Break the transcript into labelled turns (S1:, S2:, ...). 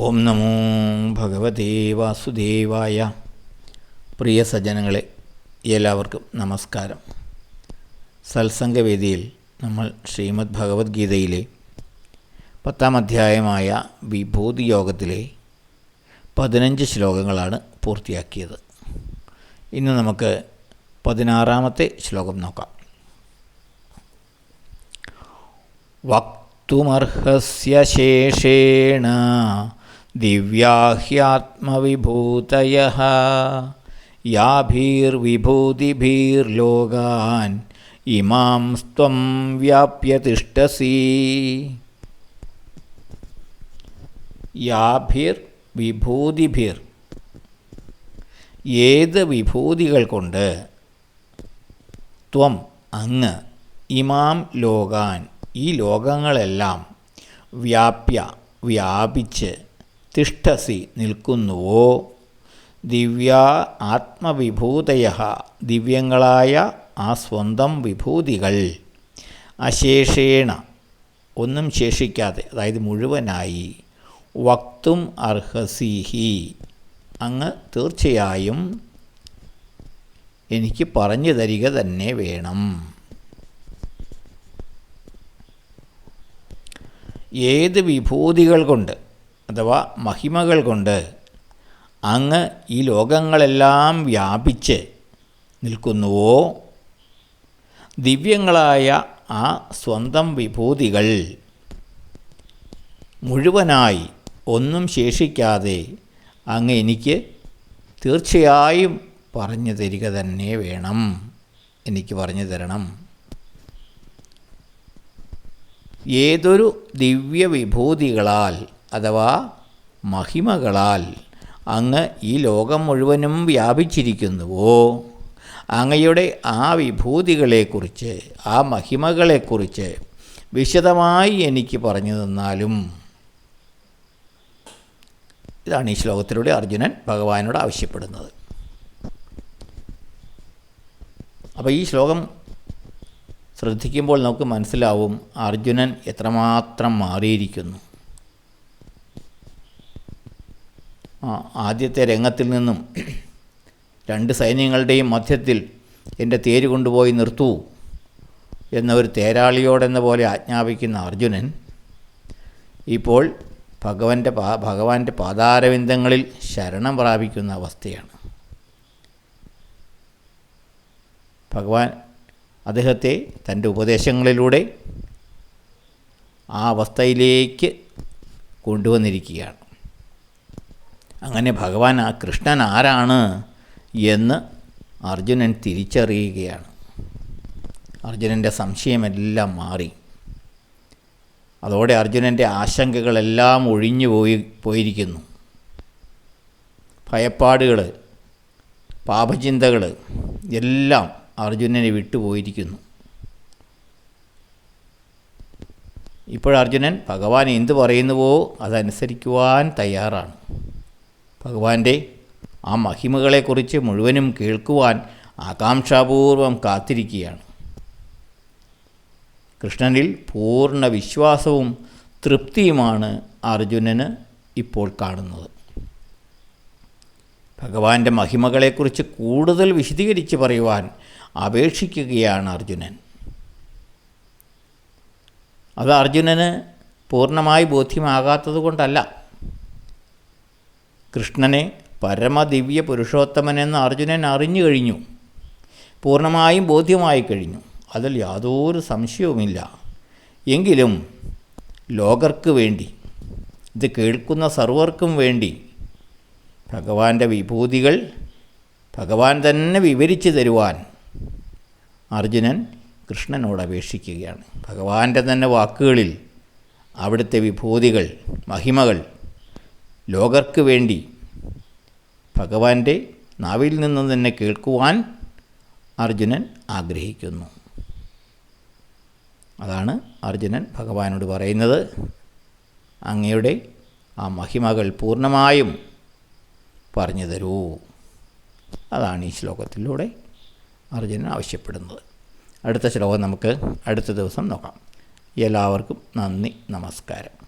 S1: ഓം നമോ ഭഗവതേ വാസുദേവായ. പ്രിയ സജ്ജനങ്ങളെ എല്ലാവർക്കും നമസ്കാരം. സത്സംഗവേദിയിൽ നമ്മൾ ശ്രീമദ് ഭഗവത്ഗീതയിലെ പത്താം അധ്യായമായ വിഭൂതി യോഗത്തിലെ പതിനഞ്ച് ശ്ലോകങ്ങളാണ് പൂർത്തിയാക്കിയത്. ഇന്ന് നമുക്ക് പതിനാറാമത്തെ ശ്ലോകം നോക്കാം. വക്തുമർഹസ്യ ശേഷേണ ദിവ്യാഹ്യാത്മവിഭൂതയ. യാഭീർവിഭൂതിഭീർലോകാൻ ഇമാം സ്ത്വം വ്യാപ്യ തിഷ്ടസി യാഭിർ വിഭൂതിഭിർ ഏത് വിഭൂതികൾ കൊണ്ട് ത്വം അങ്ങ് ഇമാം ലോകാൻ ഈ ലോകങ്ങളെല്ലാം വ്യാപ്യ വ്യാപിച്ച് തിഷ്ടസി നിൽക്കുന്നുവോ? ദിവ്യ ആത്മവിഭൂതയ ദിവ്യങ്ങളായ ആ സ്വന്തം വിഭൂതികൾ. അശേഷേണ ഒന്നും ശേഷിക്കാതെ അതായത് മുഴുവനായി വക്തും അർഹസീഹി. അങ്ങ് തീർച്ചയായും എനിക്ക് പറഞ്ഞു തരിക തന്നെ വേണം. ഏത് വിഭൂതികൾ കൊണ്ട് അഥവാ മഹിമകൾ കൊണ്ട് അങ്ങ് ഈ ലോകങ്ങളെല്ലാം വ്യാപിച്ച് നിൽക്കുന്നുവോ? ദിവ്യങ്ങളായ ആ സ്വന്തം വിഭൂതികൾ മുഴുവനായി ഒന്നും ശേഷിക്കാതെ അങ്ങ് എനിക്ക് തീർച്ചയായും പറഞ്ഞു തരിക തന്നെ വേണം. എനിക്ക് പറഞ്ഞു തരണം. ഏതൊരു ദിവ്യവിഭൂതികളാൽ അഥവാ മഹിമകളാൽ അങ്ങ് ഈ ലോകം മുഴുവനും വ്യാപിച്ചിരിക്കുന്നുവോ? അങ്ങയുടെ ആ വിഭൂതികളെക്കുറിച്ച് ആ മഹിമകളെക്കുറിച്ച് വിശദമായി എനിക്ക് പറഞ്ഞു തന്നാലും ഇതാണ് ഈ ശ്ലോകത്തിലൂടെ അർജുനൻ ഭഗവാനോട് ആവശ്യപ്പെടുന്നത്. അപ്പോൾ ഈ ശ്ലോകം ശ്രദ്ധിക്കുമ്പോൾ നമുക്ക് മനസ്സിലാവും അർജുനൻ എത്രമാത്രം മാറിയിരിക്കുന്നു ആ ആദ്യത്തെ രംഗത്തിൽ നിന്നും രണ്ട് സൈന്യങ്ങളുടെയും മധ്യത്തിൽ എന്റെ തേര് കൊണ്ടുപോയി നിർത്തൂ എന്ന ഒരു തേരാളിയോടെന്ന പോലെ ആജ്ഞാപിക്കുന്ന അർജുനൻ ഇപ്പോൾ ഭഗവാന്റെ പാ ഭഗവാന്റെ പാതാരവിന്ദങ്ങളിൽ ശരണം പ്രാപിക്കുന്ന അവസ്ഥയാണ്. ഭഗവാൻ അദ്ദേഹത്തെ തന്റെ ഉപദേശങ്ങളിലൂടെ ആ അവസ്ഥയിലേക്ക് കൊണ്ടുവന്നിരിക്കുകയാണ്. അങ്ങനെ ഭഗവാൻ ആ കൃഷ്ണൻ ആരാണ് എന്ന് അർജുനൻ തിരിച്ചറിയുകയാണ്. അർജുനന്റെ സംശയമെല്ലാം മാറി. അതോടെ അർജുനന്റെ ആശങ്കകളെല്ലാം ഒഴിഞ്ഞു പോയി പോയിരിക്കുന്നു. ഭയപ്പാടുകൾ പാപചിന്തകൾ എല്ലാം അർജുനനെ വിട്ടുപോയിരിക്കുന്നു. ഇപ്പോഴർജുനൻ ഭഗവാൻ എന്തു പറയുന്നുവോ അതനുസരിക്കുവാൻ തയ്യാറാണ്. ഭഗവാന്റെ ആ മഹിമകളെക്കുറിച്ച് മുഴുവനും കേൾക്കുവാൻ ആകാംക്ഷാപൂർവം കാത്തിരിക്കുകയാണ്. കൃഷ്ണനിൽ പൂർണ വിശ്വാസവും തൃപ്തിയുമാണ് അർജുനന് ഇപ്പോൾ കാണുന്നത്. ഭഗവാന്റെ മഹിമകളെക്കുറിച്ച് കൂടുതൽ വിശദീകരിച്ച് പറയുവാൻ അപേക്ഷിക്കുകയാണ് അർജുനൻ. അത് അർജുനന് പൂർണമായി ബോധ്യമാകാത്തത് കൊണ്ടല്ല കൃഷ്ണനെ പരമദിവ്യ പുരുഷോത്തമനെന്ന് അർജുനൻ അറിഞ്ഞു കഴിഞ്ഞു. പൂർണമായും ബോധ്യമായി കഴിഞ്ഞു. അതിൽ യാതൊരു സംശയവുമില്ല. എങ്കിലും ലോകർക്ക് വേണ്ടി ഇത് കേൾക്കുന്ന സർവർക്കും വേണ്ടി ഭഗവാന്റെ വിഭൂതികൾ ഭഗവാൻ തന്നെ വിവരിച്ചു തരുവാൻ അർജുനൻ കൃഷ്ണനോട് അപേക്ഷിക്കുകയാണ്. ഭഗവാന്റെ തന്നെ വാക്കുകളിൽ അവിടുത്തെ വിഭൂതികൾ മഹിമകൾ ലോകർക്ക് വേണ്ടി ഭഗവാന്റെ നാവിൽ നിന്ന് തന്നെ കേൾക്കുവാൻ അർജുനൻ ആഗ്രഹിക്കുന്നു. അതാണ് അർജുനൻ ഭഗവാനോട് പറയുന്നത്. അങ്ങയുടെ ആ മഹിമകൾ പൂർണമായും പറഞ്ഞു തരൂ. അതാണ് ഈ ശ്ലോകത്തിലൂടെ അർജുനൻ ആവശ്യപ്പെടുന്നത്. അടുത്ത ശ്ലോകം നമുക്ക് അടുത്ത ദിവസം നോക്കാം. എല്ലാവർക്കും നന്ദി നമസ്കാരം.